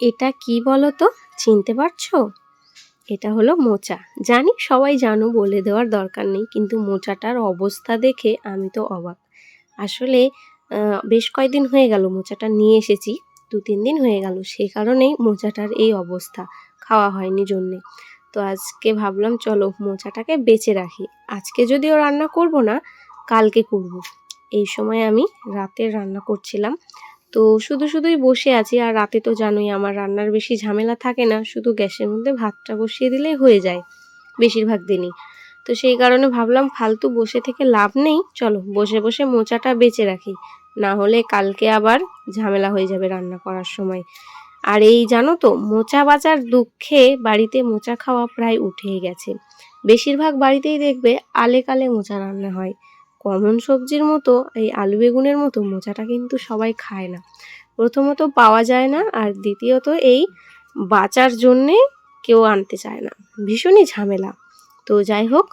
এটা কি বলো তো চিনতে পারছ? এটা হলো মোচা। জানি সবাই জানো বলে দেওয়ার দরকার নেই, কিন্তু মোচাটার অবস্থা দেখে আমি তো অবাক। আসলে বেশ কয়েকদিন হয়ে গেল মোচাটা নিয়ে এসেছি দু তিন দিন হয়ে গেল সেই কারণেই মোচাটার এই অবস্থা। খাওয়া হয়নি জন্যে। তো আজকে ভাবলাম, চলো মোচাটাকে বেঁচে রাখি। আজকে যদিও রান্না করব না, কালকে করব। এই সময় আমি রাতের রান্না করছিলাম। তো শুধু শুধুই বসে আছি, আর রাতে তো জানোই আমার রান্নার বেশি ঝামেলা থাকে না, শুধু গ্যাসের মধ্যে ভাতটা বসিয়ে দিলেই হয়ে যায় বেশিরভাগ দিনই। তো সেই কারণে ভাবলাম ফালতু বসে থেকে লাভ নেই, চলো বসে বসে মোচাটা বেঁচে রাখি। না হলে কালকে আবার ঝামেলা হয়ে যাবে রান্না করার সময়। আর এই জানো তো, মোচা বাজার দুঃখে বাড়িতে মোচা খাওয়া প্রায় উঠেই গেছে। বেশিরভাগ বাড়িতেই দেখবে আলে কালে মোচা রান্না হয়। কমন সবজির মতো, এই আলু বেগুনের মতো মোচাটা কিন্তু সবাই খায় না। প্রথমত পাওয়া যায় না আর দ্বিতীয়ত এই বাঁচার জন্যে কেউ আনতে চায় না। ভীষণই ঝামেলা। তো যাই হোক,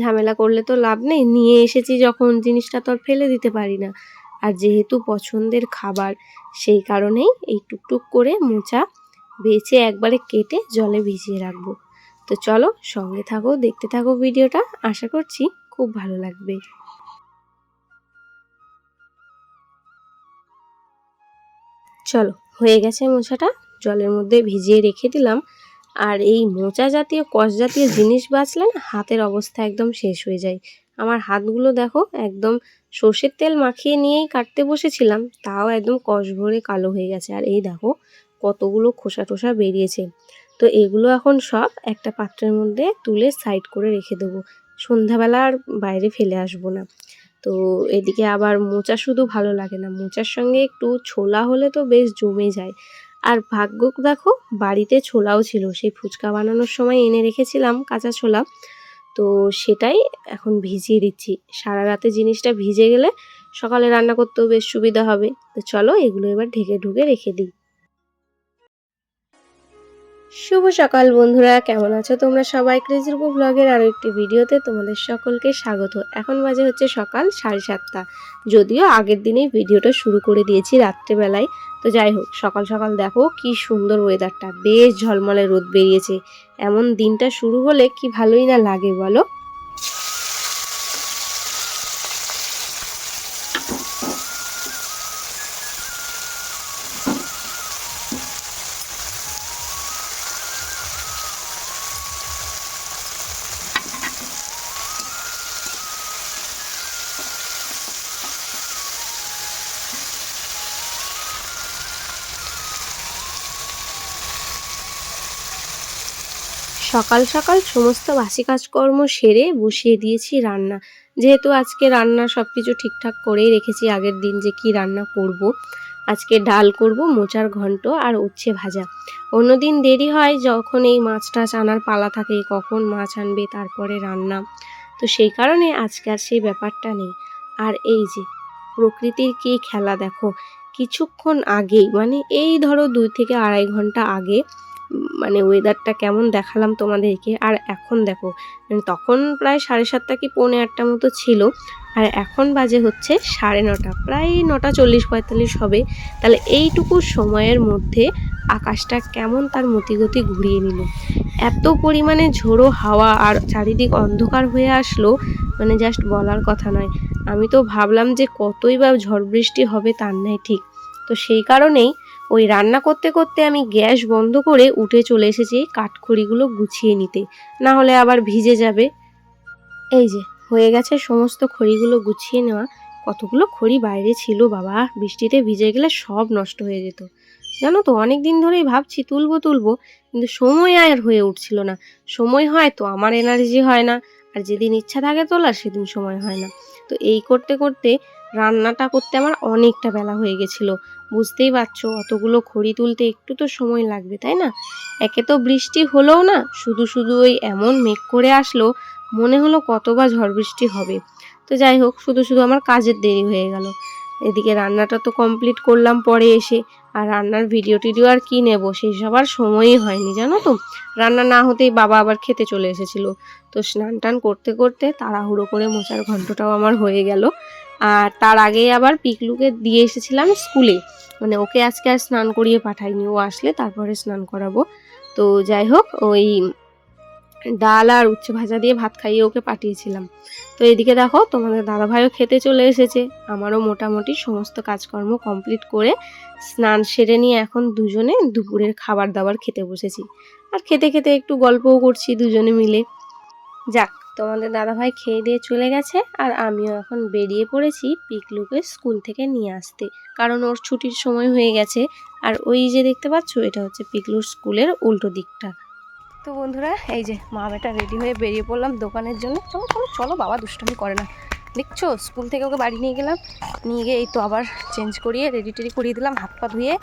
ঝামেলা করলে তো লাভ নেই। নিয়ে এসেছি যখন জিনিসটা তো আর ফেলে দিতে পারি না। আর যেহেতু পছন্দের খাবার, সেই কারণেই এই টুকটুক করে মোচা বেছে একবারে কেটে জলে ভিজিয়ে রাখব। তো চলো সঙ্গে থাকো, দেখতে থাকো ভিডিওটা। আশা করছি খুব ভালো লাগবে। চলো, হয়ে গেছে মোচাটা। জলের মধ্যে ভিজিয়ে রেখে দিলাম। আর এই মোচা জাতীয়, কষ জাতীয় জিনিস বাঁচলে না হাতের অবস্থা একদম শেষ হয়ে যায়। আমার হাতগুলো দেখো, একদম সর্ষের তেল মাখিয়ে নিয়েই কাটতে বসেছিলাম, তাও একদম কষ ভরে কালো হয়ে গেছে। আর এই দেখো, কতগুলো খোসা টোসা বেরিয়েছে। তো এগুলো এখন সব একটা পাত্রের মধ্যে তুলে সাইড করে রেখে দেবো। সন্ধ্যাবেলা আর বাইরে ফেলে আসব না। তো এদিকে আবার মোচা শুধু ভালো লাগে না। মোচার সঙ্গে একটু ছোলা হলে তো বেশ জমে যায়। আর ভাগ্য দেখো, বাড়িতে ছোলাও ছিল। সেই ফুচকা বানানোর সময় এনে রেখেছিলাম কাঁচা ছোলা। তো সেটাই এখন ভিজিয়ে দিচ্ছি। সারা রাতে জিনিসটা ভিজে গেলে সকালে রান্না করতেও বেশ সুবিধা হবে। তো চলো এগুলো এবার ঢেকে ঢুকে রেখে দিই। শুভ সকাল বন্ধুরা, কেমন আছো তোমরা সবাই? ক্রেজিরবো ব্লগের আরও একটি ভিডিওতে তোমাদের সকলকে স্বাগত। এখন বাজে হচ্ছে সকাল সাড়ে সাতটা। যদিও আগের দিনেই ভিডিওটা শুরু করে দিয়েছি রাত্রেবেলায়। তো যাই হোক, সকাল সকাল দেখো কি সুন্দর ওয়েদারটা বেশ ঝলমলে রোদ বেরিয়েছে। এমন দিনটা শুরু হলে কি ভালোই না লাগে বলো? সকাল সকাল সমস্ত বাসি কাজকর্ম সেরে বসিয়ে দিয়েছি রান্না। যেহেতু আজকে রান্না সব কিছু ঠিকঠাক করেই রেখেছি, আগের দিন যে কি রান্না করব। আজকে ডাল করব, মোচার ঘন্ট আর উচ্ছে ভাজা। অন্যদিন দেরি হয় যখন এই মাছ টাছ আনার পালা থাকে, কখন মাছ আনবে, তারপরে রান্না। তো সেই কারণে আজকে আর সেই ব্যাপারটা নেই। আর এই যে, প্রকৃতির কি খেলা দেখো, কিছুক্ষণ আগেই মানে এই ধরো দুই থেকে আড়াই ঘণ্টা আগে মানে ওয়েদারটা কেমন দেখালাম তোমাদেরকে? আর এখন দেখো মানে তখন প্রায় সাড়ে সাতটা কি পৌনে আটটা মতো ছিল, আর এখন বাজে হচ্ছে সাড়ে নটা, প্রায় নটা চল্লিশ পঁয়তাল্লিশ হবে। তাহলে এইটুকু সময়ের মধ্যে আকাশটা কেমন তার মতিগতি ঘুরিয়ে নিল। এত পরিমাণে ঝোড়ো হাওয়া আর চারিদিক অন্ধকার হয়ে আসলো মানে জাস্ট বলার কথা নয়। আমি তো ভাবলাম যে কতই বা ঝড় বৃষ্টি হবে তার নয় ঠিক। তো সেই কারণেই ওই রান্না করতে করতে আমি গ্যাস বন্ধ করে উঠে চলে এসেছি কাঠখড়িগুলো গুছিয়ে নিতে। না হলে আবার ভিজে যাবে। এই যে, হয়ে গেছে সমস্ত খড়িগুলো গুছিয়ে নেওয়া। কতগুলো খড়ি বাইরে ছিল বাবা? বৃষ্টিতে ভিজে গেলে সব নষ্ট হয়ে যেত। জানো তো অনেক দিন ধরেই ভাবছি তুলবো তুলবো, কিন্তু সময় আর হয়ে উঠছিল না। সময় হয় তো, আমার এনার্জি হয় না। আর যেদিন ইচ্ছা থাকে তোলার, সেদিন সময় হয় না। তো এই করতে করতে রান্নাটা করতে আমার অনেকটা বেলা হয়ে গেছিল। বুঝতেই পারছ, অতগুলো খড়ি তুলতে একটু তো সময় লাগবে, তাই না? একে তো বৃষ্টি হলোও না, শুধু শুধু ওই এমন মেঘ করে আসলো, মনে হলো কতবার ঝড় বৃষ্টি হবে। তো যাই হোক, শুধু শুধু আমার কাজের দেরি হয়ে গেল। এদিকে রান্নাটা তো কমপ্লিট করলাম পরে এসে, আর রান্নার ভিডিও টিডিও আর কি নেব সেই সব আর সময়ই হয়নি, জানো তো? রান্না না হতেই বাবা আবার খেতে চলে এসেছিল। তো স্নান টান করতে করতে তাড়াহুড়ো করে মোচার ঘন্টটাও আমার হয়ে গেল। আর তার আগে আবার পিকলুকে দিয়ে এসেছিলাম স্কুলে। মানে ওকে আজকে আর স্নান করিয়ে পাঠাইনি, ও আসলে তারপরে স্নান করাবো। তো যাই হোক, ওই ডাল আর উচ্ছে ভাজা দিয়ে ভাত খাইয়ে ওকে পাঠিয়েছিলাম। তো এদিকে দেখো, তোমাদের দাদাভাইও খেতে চলে এসেছে। আমারও মোটামুটি সমস্ত কাজকর্ম কমপ্লিট করে স্নান সেরে নিয়ে এখন দুজনে দুপুরের খাবার দাবার খেতে বসেছি। আর খেতে খেতে একটু গল্পও করছি দুজনে মিলে। যাক তোমাদের দাদাভাই খেয়ে দিয়ে চলে গেছে আর আমিও এখন বেরিয়ে পড়েছি পিকলুকে স্কুল থেকে নিয়ে আসতে। কারণ ওর ছুটির সময় হয়ে গেছে। আর ওই যে দেখতে পাচ্ছ, এটা হচ্ছে পিকলুর স্কুলের উল্টো দিকটা। তো বন্ধুরা, এই যে মা বেটা রেডি হয়ে বেরিয়ে পড়লাম দোকানের জন্য। চলো চলো চলো, বাবা দুষ্টামি করে না। দেখছ? স্কুল থেকে ওকে বাড়ি নিয়ে গেলাম। নিয়ে গিয়ে এই তো আবার চেঞ্জ করিয়ে রেডি টেডি করিয়ে দিলাম, হাত পা ধুয়ে।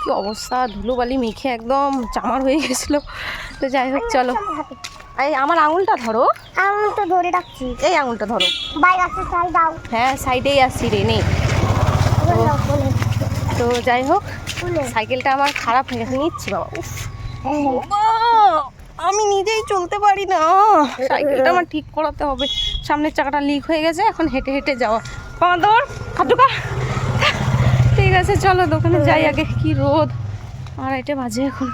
কি অবস্থা, ধুলোবালি মেখে একদম চামার হয়ে গেছিল। তো যাই হোক, চলো। এই আমার আঙুলটা ধরো। আমি তো ধরে রাখছি। এই আঙুলটা ধরো। বাইরে আসতে চাই দাও। হ্যাঁ সাইডেই আসছি রে বলে তো যাই হোক সাইকেলটা আমার খারাপ হয়ে গেছে নিচ্ছি বাবা উফ। হ্যাঁ, আমি নিজেই চলতে পারি না। সাইকেলটা আমার ঠিক করাতে হবে। সামনের চাকাটা লিক হয়ে গেছে এখন হেঁটে হেঁটে যাওয়া। বাবা দৌড় খাটুকা ঠিক আছে চলো দোকানে যাই আগে কি রোদ। আড়াইটে বাজে এখন।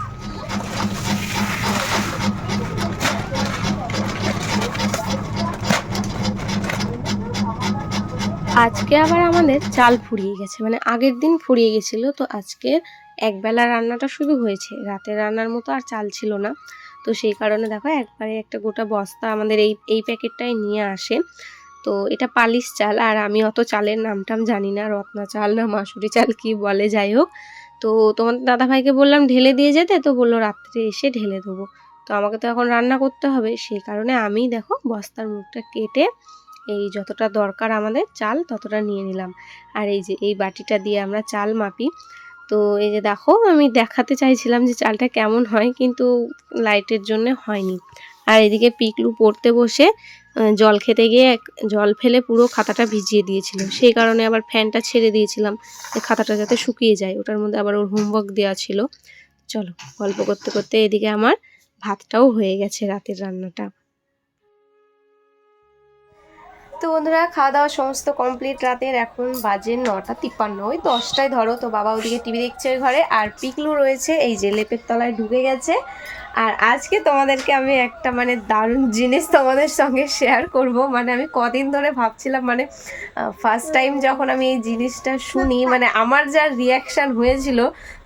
আজকে আবার আমাদের চাল ফুরিয়ে গেছে মানে আগের দিন ফুরিয়ে গেছিল, তো আজকে একবেলা রান্নাটা শুধু হয়েছে। রাতের রান্নার মতো আর চাল ছিল না, তো সেই কারণে দেখো একবারে একটা গোটা বস্তা আমাদের এই এই প্যাকেটটাই নিয়ে আসে। তো এটা পালিশ চাল, আর আমি অত চালের নামটাম জানি না, রত্না চাল না মাসুরি চাল, কি বলে, যাই হোক। তো তোমাদের দাদাভাইকে বললাম ঢেলে দিয়ে যেতে, তো বলল রাত্রে এসে ঢেলে দেবো। তো আমাকে তো এখন রান্না করতে হবে, সেই কারণে আমি দেখো বস্তার মুখটা কেটে এই যতটা দরকার আমাদের চাল ততটা নিয়ে নিলাম। আর এই যে, এই বাটিটা দিয়ে আমরা চাল মাপি। তো এই যে দেখো, আমি দেখাতে চাইছিলাম যে চালটা কেমন হয়, কিন্তু লাইটের জন্য হয়নি। আর এদিকে পিকলু পড়তে বসে জল খেতে গিয়ে জল ফেলে পুরো খাতাটা ভিজিয়ে দিয়েছিল। সেই কারণে আবার ফ্যানটা ছেড়ে দিয়েছিলাম যে খাতাটা যাতে শুকিয়ে যায়। ওটার মধ্যে আবার ওর হোমওয়ার্ক দেওয়া ছিল। চলো, গল্প করতে করতে এদিকে আমার ভাতটাও হয়ে গেছে রাতের রান্নাটা। তো বন্ধুরা, খাওয়া দাওয়া সমস্ত কমপ্লিট রাতের। এখন বাজে নটা তিপ্পান্ন। ওই দশটায় ধরো, তো বাবা ওদিকে টিভি দেখছে ওই ঘরে। আর পিকলু রয়েছে, এই যে লেপের তলায় ঢুকে গেছে। আর আজকে তোমাদেরকে আমি একটা মানে দারুণ জিনিস তোমাদের সঙ্গে শেয়ার করব। মানে আমি কদিন ধরে ভাবছিলাম মানে ফার্স্ট টাইম যখন আমি এই জিনিসটা শুনি মানে আমার যা রিয়াকশান হয়েছিল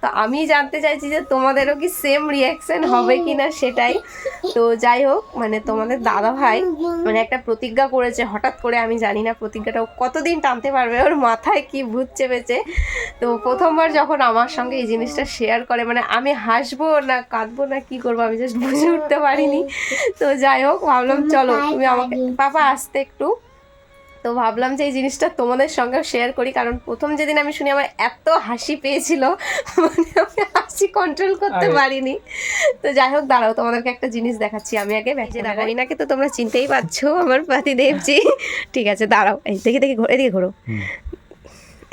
তো আমি জানতে চাইছি যে তোমাদেরও কি সেম রিয়াকশান হবে কি না সেটাই। তো যাই হোক মানে তোমাদের দাদা ভাই মানে একটা প্রতিজ্ঞা করেছে হঠাৎ করে আমি জানি না প্রতিজ্ঞাটা কতদিন টানতে পারবে ওর মাথায় কি ভূত চেপেছে। তো প্রথমবার যখন আমার সঙ্গে এই জিনিসটা শেয়ার করে মানে আমি হাসবো না কাঁদবো না কি করব আমি জাস্ট বুঝে উঠতে পারিনি। তো যাই হোক ভাবলাম চলো তুমি আমাকে পাপা আসতে একটু। তো ভাবলাম যে এই জিনিসটা তোমাদের সঙ্গেও শেয়ার করি কারণ প্রথম যেদিন আমি শুনি আমার এত হাসি পেয়েছিল মানে আমি হাসি কন্ট্রোল করতে পারিনি। তো যাই হোক দাঁড়াও তোমাদেরকে একটা জিনিস দেখাচ্ছি আমি আগে ব্যাগে দাঁড়াই নাকি তো তোমরা চিনতেই পারছ আমার পাতি দেবজি ঠিক আছে দাঁড়াও এই দেখি দেখি ঘোরে এদিকে ঘোরো।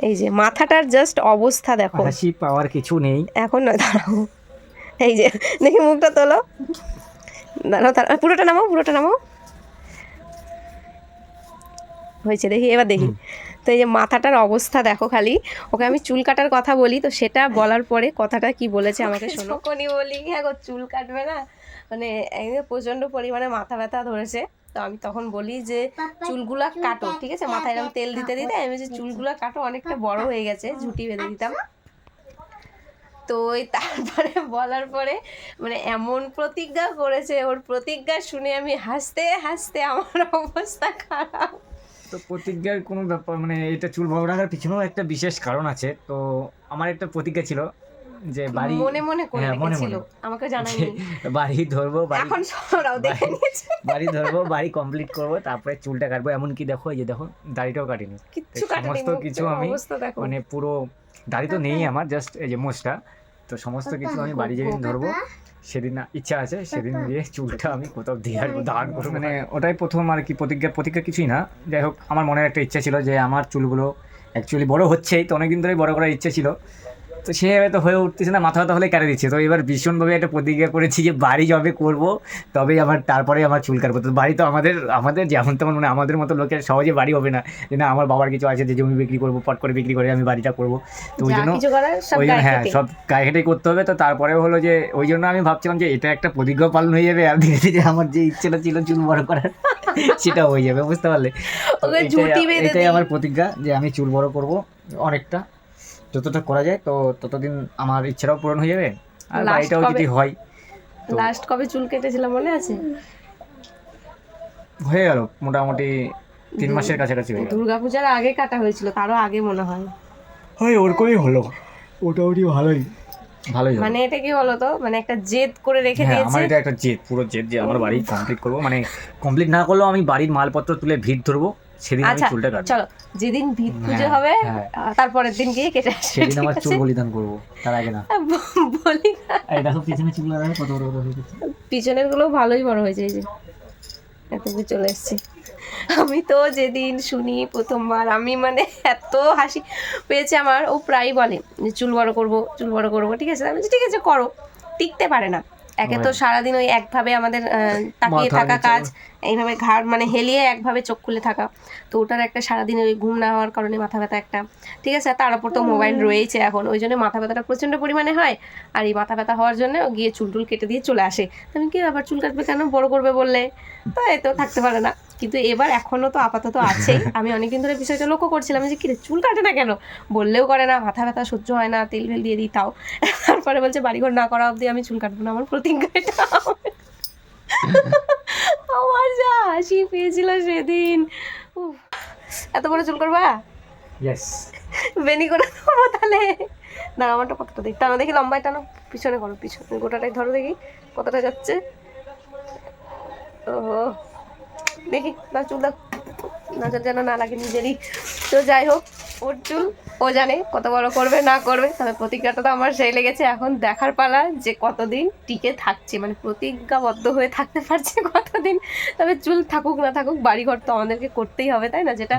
এই যে মাথাটার জাস্ট অবস্থা দেখো। হাসি পাওয়ার কিছু নেই। এখন নয় দাঁড়াও। এই যে দেখি মুখটা তোলো। দাঁড়াও দাঁড়াও পুরোটা নামাও পুরোটা নামাও। হয়েছে দেখি এবার দেখি। তো এই যে মাথাটার অবস্থা দেখো খালি ওকে আমি চুল কাটার কথা বলি তো সেটা বলার পরে কথাটা কি বলেছে আমাকে শোনো। বলি হ্যাঁ গো চুল কাটবে না? মানে একদিন প্রচণ্ড পরিমাণে মাথা ব্যথা ধরেছে তো আমি তখন বলি যে চুলগুলা কাটো ঠিক আছে? মাথায় এরকম তেল দিতে দিতে আমি যে চুলগুলা কাটো অনেকটা বড় হয়ে গেছে ঝুটি বেঁধে দিতাম। তো ওই তারপরে বলার পরে মানে এমন প্রতিজ্ঞা করেছে ওর প্রতিজ্ঞা শুনে আমি হাসতে হাসতে আমার অবস্থা খারাপ। তো প্রতিজ্ঞার কোনো ব্যাপার মানে এটা চুল বড় রাখার পিছনেও একটা বিশেষ কারণ আছে। তো আমার একটা প্রতিজ্ঞা ছিল যে বাড়ি মনে মনে করে হ্যাঁ, মনে রেখেছিল। আমাকে জানায়নি। বাড়ি ধরবো বাড়ি এখন সরাও দেখে নিয়েছে। বাড়ি ধরবো বাড়ি কমপ্লিট করব তারপরে চুলটা কাটবো। এমনকি দেখো এই যে দেখো দাড়িটাও কাটিনি। সমস্ত কিছু আমি মানে পুরো দাড়ি তো নেই আমার জাস্ট এই যে মোষটা। তো সমস্ত কিছু আমি বাড়ি যেদিন ধরবো। সেদিন না ইচ্ছা আছে সেদিন গিয়ে চুলটা আমি কোথাও দিয়ে আসব দান করব মানে ওটাই প্রথম আর কি প্রতিজ্ঞা প্রতিজ্ঞা কিছুই না। যাই হোক আমার মনের একটা ইচ্ছা ছিল যে আমার চুলগুলো অ্যাকচুয়ালি বড় হচ্ছেই তো অনেকদিন ধরেই বড় করার ইচ্ছে ছিল। তো সেভাবে তো হয়ে উঠতেছে না মাথা ব্যথা হলে কেটে দিচ্ছে। তো এবার ভীষণভাবে একটা প্রতিজ্ঞা করেছি যে বাড়ি যবে করব তবেই আমার তারপরে আমার চুল কাটবো। তো বাড়ি তো আমাদের আমাদের যেমন তেমন মানে আমাদের মতো লোকের সহজে বাড়ি হবে না। যে না আমার বাবার কিছু আছে যে জমি বিক্রি করব পট করে বিক্রি করে আমি বাড়িটা করব। তো ওই জন্য ওই জন্য হ্যাঁ সব গায়ে হেঁটেই করতে হবে। তো তারপরে হলো যে ওই জন্য আমি ভাবছিলাম যে এটা একটা প্রতিজ্ঞা পালন হয়ে যাবে আর ধীরে ধীরে আমার যে ইচ্ছেটা ছিল চুল বড় করার সেটা হয়ে যাবে বুঝতে পারলে? এটাই-। আমার প্রতিজ্ঞা যে আমি চুল বড় করব অনেকটা। যতটা করা যায় তো ততদিন আমার ইচ্ছাটাও পূরণ হয়ে যাবে। আর Last বাড়িটাও কবে? যদি হয় লাস্ট কবে চুল কেটেছিলাম মনে আছে? হয়ে গেল মোটামুটি তিন মাসের কাছাকাছি হয়ে গেল। দুর্গাপূজার আগে কাটা হয়েছিল তারও আগে মনে হয়। হয় ওরকমই হলো। মোটামুটি ভালোই। ভালোই হলো। মানে এটা কি হলো তো? মানে একটা জেদ করে রেখে হ্যাঁ দিয়েছে? আমার এটা একটা জেদ পুরো জেদ যে আমার বাড়ি কমপ্লিট করব। মানে কমপ্লিট না করলেও আমি বাড়ির মালপত্র তুলে ভিড় ধরবো। সেদিন আমি আচ্ছা চুলটা কাটবো। চলো যেদিন ভিত পুজো হ্যাঁ, হবে হ্যাঁ। তারপরের দিন গিয়ে কেটে আসবে সেদিন আমার চুল বলিদান করব তার আগে না। বলি না। এই দেখো পিছনে চুল লাগাবে কত বড় বড় হয়ে গেছে পিছনেরগুলো ভালোই বড় হয়েছে এই যে। এত চলে এসছে। আমি তো যেদিন শুনি প্রথমবার আমি মানে এত হাসি পেয়েছে আমার ও প্রায় বলে চুল বড় করব চুল বড় করব ঠিক আছে? আমি ঠিক আছে করো। টিকতে পারে না। একে তো সারাদিন ওই একভাবে আমাদের তাকিয়ে থাকা কাজ এইভাবে ঘাড় মানে হেলিয়ে একভাবে চোখ খুলে থাকা। তো ওটার একটা সারাদিন ওই ঘুম না হওয়ার কারণে মাথা ব্যথা একটা। ঠিক আছে আর তার উপর তো মোবাইল রয়েছে এখন। ওই জন্য মাথা ব্যথাটা প্রচণ্ড পরিমাণে হয়। আর এই মাথা ব্যথা হওয়ার জন্য ও গিয়ে চুল টুল কেটে দিয়ে চলে আসে। আমি কি আবার চুল কাটবে কেন? বড় করবে বললে। তো এই তো থাকতে পারে না। কিন্তু এবার এখনও তো আপাতত আছেই। আমি অনেকদিন ধরে বিষয়টা লক্ষ্য করছিলাম যে কিরে চুল কাটে না কেন? বললেও করে না মাথা ব্যথা সহ্য হয় না তেল ফেল দিয়ে দিই তাও। তারপরে বলছে বাড়িঘর না করা অবধি আমি চুল কাটবো না আমার প্রতিজ্ঞা এটা আমার যা হাসি পেয়েছিল সেদিন। এত বড় চুল করবা? ইয়েস বেনি করে দেবো তাহলে। না আমারটা কতটা দেখি টানো দেখি লম্বায় টানো পিছনে করো পিছনে গোটাটাই ধরো দেখি কতটা যাচ্ছে। ও দেখি না চুল দাও। নজর যেন না লাগে নিজেরই। তো যাই হোক ওর চুল ও জানে কত বড় করবে না করবে তবে প্রতিজ্ঞাটা তো আমার সেই লেগেছে। এখন দেখার পালা যে কতদিন টিকে থাকছে মানে প্রতিজ্ঞাবদ্ধ হয়ে থাকতে পারছে কতদিন। তবে চুল থাকুক না থাকুক বাড়িঘর তো আমাদেরকে করতেই হবে তাই না? যেটা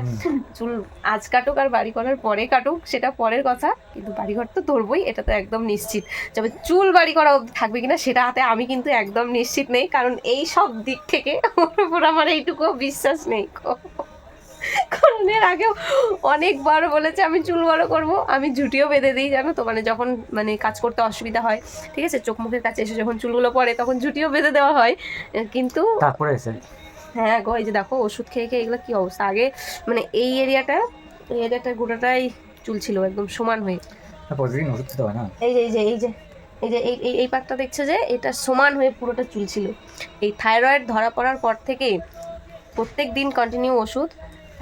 চুল আজ কাটুক আর বাড়ি করার পরে কাটুক সেটা পরের কথা। কিন্তু বাড়িঘর তো ধরবই এটা তো একদম নিশ্চিত। তবে চুল বাড়ি করা থাকবে কিনা সেটা হাতে আমি কিন্তু একদম নিশ্চিত নেই কারণ এই সব দিক থেকে ওর উপর আমার এইটুকু বিশ্বাস নেই। কারণ এর আগেও অনেকবার বলেছে আমি চুল বড় করব আমি ঝুটিও বেঁধে দিই জানো তো? মানে যখন মানে কাজ করতে অসুবিধা হয় ঠিক আছে? চোখ মুখের কাছে এসে যখন চুলগুলো পড়ে তখন ঝুটিও বেঁধে দেওয়া হয়। কিন্তু তারপরে এসে? হ্যাঁ গো এই যে দেখো ওষুধ খেয়ে খেয়ে এগুলো কি অবস্থা? আগে মানে এই এরিয়াটা এই এরিয়াটার গোটাটাই চুল ছিল একদম সমান হয়ে। প্রতিদিন ওষুধ খেতে হয় না? এই যে এই যে এই যে এই যে এই- এই পাটটা দেখছে যে এটা সমান হয়ে পুরোটা চুল ছিল। এই থাইরয়েড ধরা পড়ার পর থেকে প্রত্যেক দিন কন্টিনিউ ওষুধ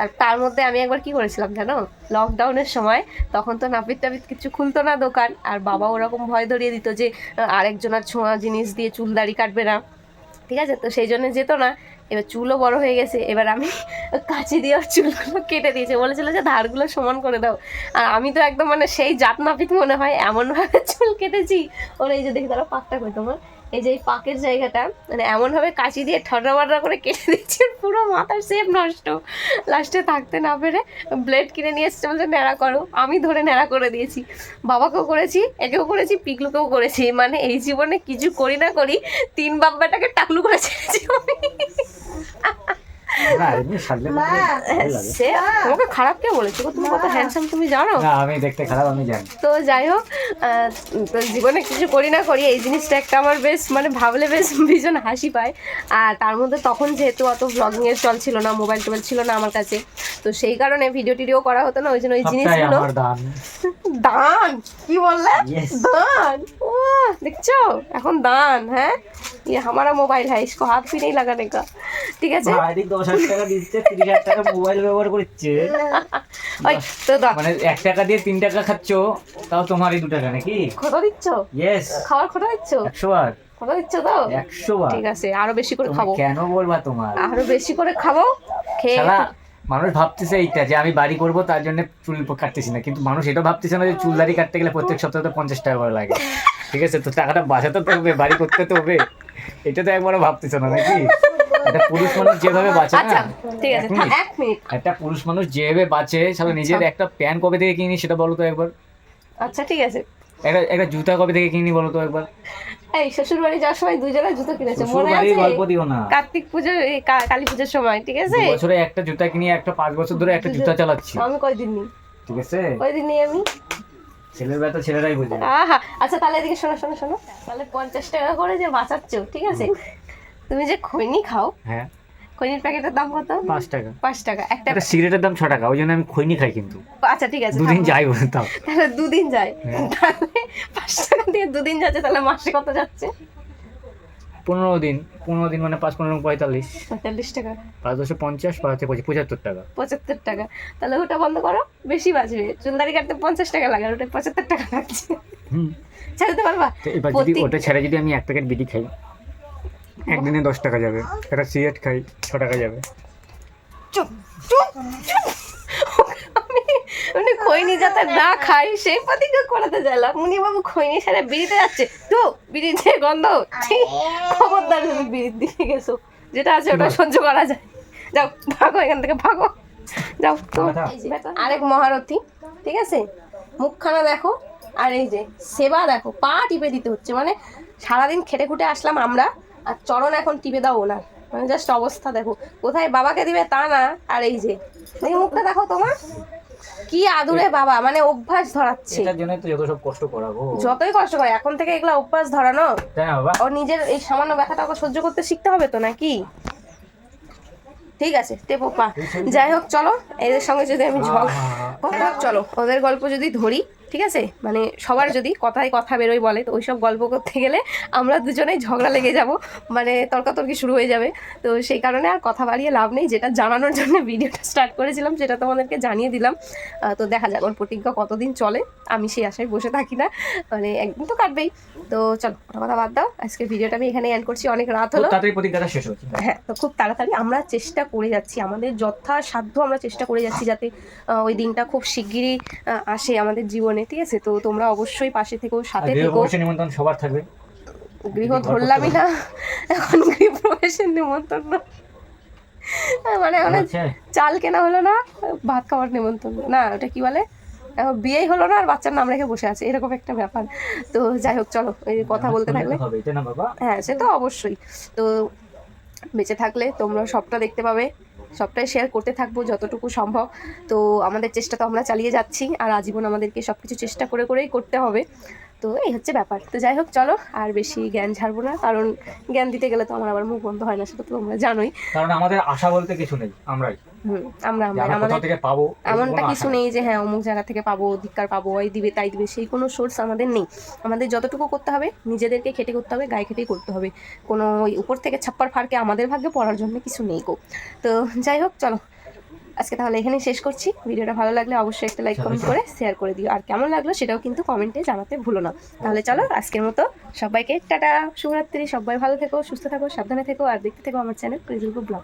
আর তার মধ্যে আমি একবার কি করেছিলাম জানো? লকডাউনের সময় তখন তো নাপিত টাপিত কিছু খুলতো না দোকান, আর বাবা ওরকম ভয় ধরিয়ে দিত যে আরেকজনের ছোঁয়া জিনিস দিয়ে চুল দাড়ি কাটবে না। ঠিক আছে? তো সেই জন্য যেত না। এবার চুলও বড় হয়ে গেছে। এবার আমি কাঁচি দিয়ে ওর চুলগুলো কেটে দিয়েছে। বলেছিল যে, ধারগুলো সমান করে দাও। আর আমি তো একদম মানে সেই জাত নাপিত মনে হয়, এমনভাবে চুল কেটেছি। ওরা এই যে দেখি, তারা পাকটা কই তোমার। এই যে এই পাকের জায়গাটা মানে এমনভাবে কাঁচি দিয়ে ঠররা বাটরা করে কেটে দিচ্ছে পুরো মাথার সেপ নষ্ট। লাস্টে থাকতে না পেরে ব্লেড কিনে নিয়ে এসছে বলছে, ন্যাড়া করো। আমি ধরে ন্যাড়া করে দিয়েছি। বাবাকেও করেছি, একেও করেছি, পিকলুকেও করেছি। মানে এই জীবনে কিছু করি না করি, তিন বাব্বাটাকে টাকলু করে ছেড়েছি। না এমনি সাজলে পরে ভালো লাগে। সে তোমাকে খারাপ কে বলেছে গো? তুমি কত হ্যান্ডসাম তুমি জানো না আমি দেখতে খারাপ আমি জানি তো যাই হোক আহ, তো জীবনে কিছু করি না করি এই জিনিসটা একটা আমার বেশ মানে ভাবলে বেশ ভীষণ হাসি পায় আর তার মধ্যে তখন যেহেতু অত ব্লগিংয়ের চল ছিল না মোবাইল টোবাইল ছিল না আমার কাছে তো সেই কারণে ভিডিও টিডিও করা হতো না ওই জন্য ওই সবটাই জিনিসগুলো আমার দান দান কি বললে Yes. दान वाह দেখছো এখন দান হ্যাঁ ये हमारा मोबाइल है इसको हाथ भी नहीं लगाने का ঠিক আছে ভাই দশ হাজার টাকা দিচ্ছে তিরিশ হাজার টাকা মোবাইল ব্যবহার করছে। ওই তো দাও। মানে এক টাকা দিয়ে তিন টাকা খাচ্ছ তাও তোমারই দু টাকা নাকি? খোটা দিচ্ছ? ইয়েস খোটা দিচ্ছ? একশো বার। খোটা দিচ্ছ তো? একশো বার। ঠিক আছে আরও বেশি করে খাব। কেন বলবা তোমার? আরও বেশি করে খাব? খেয়ে মানুষ ভাবতেছে এইটা যে আমি বাড়ি করব তার জন্য চুল কাটতেছি না। কিন্তু মানুষ এটা ভাবতেছে না যে চুল দাড়ি কাটতে গেলে প্রত্যেক সপ্তাহে তো পঞ্চাশ টাকা করে লাগে। ঠিক আছে তো টাকাটা বাঁচাতে তো হবে বাড়ি করতে তো হবে। এটা তো একবারও ভাবতেছে না নাকি? একটা পুরুষ মানুষ যেভাবে বাঁচে আচ্ছা না ঠিক আছে এক মিনিট। একটা পুরুষ মানুষ যেভাবে বাঁচে সাথে নিজের একটা প্যান কবে থেকে কিনি সেটা বলো তো একবার। আচ্ছা ঠিক আছে। একটা একটা জুতা কবে থেকে কিনি বলো তো একবার। এই শ্বশুর বাড়ি যাওয়ার সময় জুতো কিনেছে মনে আছে? গল্প দিও না। কার্তিক কালী পুজোর সময় ঠিক আছে? বছরে একটা জুতা কিনি একটা পাঁচ বছর ধরে একটা জুতা চালাচ্ছি। আমি কয়দিন নিই? ঠিক আছে? কয়দিন নিই আমি? ছেলের ব্যথা ছেলেরাই বোঝে। আচ্ছা তাহলে এদিকে শোনো শোনো শোনো। তাহলে পঞ্চাশ টাকা করে যে বাঁচাচ্ছ ঠিক আছে? তুমি যে খৈনি খাও হ্যাঁ। খৈনির প্যাকেটের দাম কত? পাঁচ টাকা। পাঁচ টাকা একটা সিগারেটের দাম ছ টাকা ওই জন্য আমি খৈনি খাই কিন্তু। আচ্ছা ঠিক আছে দুদিন। যাই বলতাম তাহলে দুদিন যায় হ্যাঁ। তাহলে পাঁচ টাকা দিয়ে দুদিন যাচ্ছে তাহলে মাসে কত যাচ্ছে? পনেরো দিন পনেরো দিন মানে পাঁচ পনেরো পঁয়তাল্লিশ। পঁয়তাল্লিশ টাকা। পাঁচ দশে পঞ্চাশ পাঁচ হচ্ছে পঁচাত্তর টাকা। পঁচাত্তর টাকা। তাহলে ওটা বন্ধ করো বেশি বাঁচবে চুলদারি কাটতে পঞ্চাশ টাকা লাগে ওটা পঁচাত্তর টাকা লাগছে। হুম। ছেড়ে দিতে পারবা এবার যদি ওটা ছেড়ে যদি আমি এক প্যাকেট বিড়ি খাই একদিনে দশ টাকা যাবে। একটা সিগারেট খাই ছ টাকা যাবে। চুপ চুপ উনি খৈনি যাতে না খাই সেই প্রতিজ্ঞা করাতে চাইলাম। উনি বাবু খৈনি সারে বিড়িতে যাচ্ছে। তো বিড়ির যে গন্ধ। খবরদার তুমি বিড়ির দিকে গেছো। যেটা আছে ওটা সহ্য করা যায়। যাও ভাগো এখান থেকে ভাগো। যাও যে, আরেক মহারথী ঠিক আছে? মুখখানা দেখো আর এই যে সেবা দেখো। পা টিপে দিতে হচ্ছে। মানে সারাদিন খেটে খুটে আসলাম আমরা আর চরণ এখন টিপে দাও ওনার। মানে জাস্ট অবস্থা দেখো। কোথায় বাবাকে দিবে তা না আর এই যে এই মুখটা দেখো তোমার। কি আদুরে বাবা মানে অভ্যাস ধরাচ্ছে। এটার জন্য তো যত সব কষ্ট করাবো। যতই কষ্ট করে এখন থেকে এগুলা অভ্যাস ধরানো। তাই না বাবা? ওর নিজের এই সামান্য ব্যথাটা ওকে সহ্য করতে শিখতে হবে তো নাকি? ঠিক আছে টেপো পা। যাই হোক চলো এদের সঙ্গে যদি আমি ঝগ হোক, চলো ওদের গল্প যদি ধরি ঠিক আছে? মানে সবার যদি কথায় কথা বেরোয় বলে তো ওইসব গল্প করতে গেলে আমরা দুজনেই ঝগড়া লেগে যাব। মানে তর্কাতর্কি শুরু হয়ে যাবে। তো সেই কারণে আর কথা বাড়িয়ে লাভ নেই। যেটা জানানোর জন্য ভিডিওটা স্টার্ট করেছিলাম সেটা তোমাদেরকে জানিয়ে দিলাম। তো দেখা যাক ওর প্রতিজ্ঞা কতদিন চলে। আমি সেই আশায় বসে থাকি না। মানে একদিন তো কাটবেই। তো চলো ওটা কথা বাদ দাও। আজকে ভিডিওটা আমি এখানে এন্ড করছি। অনেক রাত হলো। তাড়াতাড়ি প্রতিজ্ঞাটা শেষ হচ্ছে হ্যাঁ তো খুব তাড়াতাড়ি আমরা চেষ্টা করে যাচ্ছি। আমাদের যথাসাধ্য আমরা চেষ্টা করে যাচ্ছি যাতে ওই দিনটা খুব শিগগিরই আসে আমাদের জীবনে। ঠিক আছে? তো তোমরা অবশ্যই পাশে থেকো সাথে থেকো। নিমন্ত্রণ সবার থাকবে। গৃহ ধরলামই না। এখন গৃহ প্রবেশের নিমন্ত্রণ। আহ, মানে এখন আচ্ছা। চাল কেনা হলো না ভাত খাওয়ার নিমন্ত্রণ। না ওটা কি বলে? এখন বিয়েই হলো না আর বাচ্চার নাম রেখে বসে আছে। এরকম একটা ব্যাপার। তো যাই হোক চলো এই কথা বলতে থাকলে। হ্যাঁ সে তো অবশ্যই। তো বেঁচে থাকলে তোমরা সবটা দেখতে পাবে। সবটাই শেয়ার করতে থাকব যতটুকু সম্ভব। তো আমাদের চেষ্টা তো আমরা চালিয়ে যাচ্ছি, আর আজীবন আমাদেরকে সব কিছু চেষ্টা করে করেই করতে হবে। তো এই হচ্ছে ব্যাপার। তো যাই হোক, চলো, আর বেশি জ্ঞান ঝাড়বো না, কারণ জ্ঞান দিতে গেলে তো আমার আবার মুখ বন্ধ হয় না, সেটা তো তোমরা জানোই। কারণ আমাদের আশা বলতে কিছু নেই, আমরাই। হুম আমরা আমরা আমাদের থেকে পাবো এমনটা কিছু নেই। যে হ্যাঁ অমুক জায়গা থেকে পাবো ধিক্কার পাবো ওই দিবে তাই দিবে সেই কোনো সোর্স আমাদের নেই। আমাদের যতটুকু করতে হবে নিজেদেরকে খেটে করতে হবে গায়ে খেটেই করতে হবে। কোনো ওই উপর থেকে ছাপ্পার ফাড়কে আমাদের ভাগ্যে পড়ার জন্য কিছু নেই গো। তো যাই হোক চলো। আজকে তাহলে এখানেই শেষ করছি। ভিডিওটা ভালো লাগলে অবশ্যই একটা লাইক কমেন্ট করে শেয়ার করে দিও। আর কেমন লাগল সেটাও কিন্তু কমেন্টে জানাতে ভুলো না। তাহলে চলো আজকের মতো সবাইকে টাটা শুভরাত্রি সবাই ভালো থেকো সুস্থ থাকো সাবধানে থেকো আর দেখতে থেকো আমার চ্যানেল প্রিজুলকু ব্লগ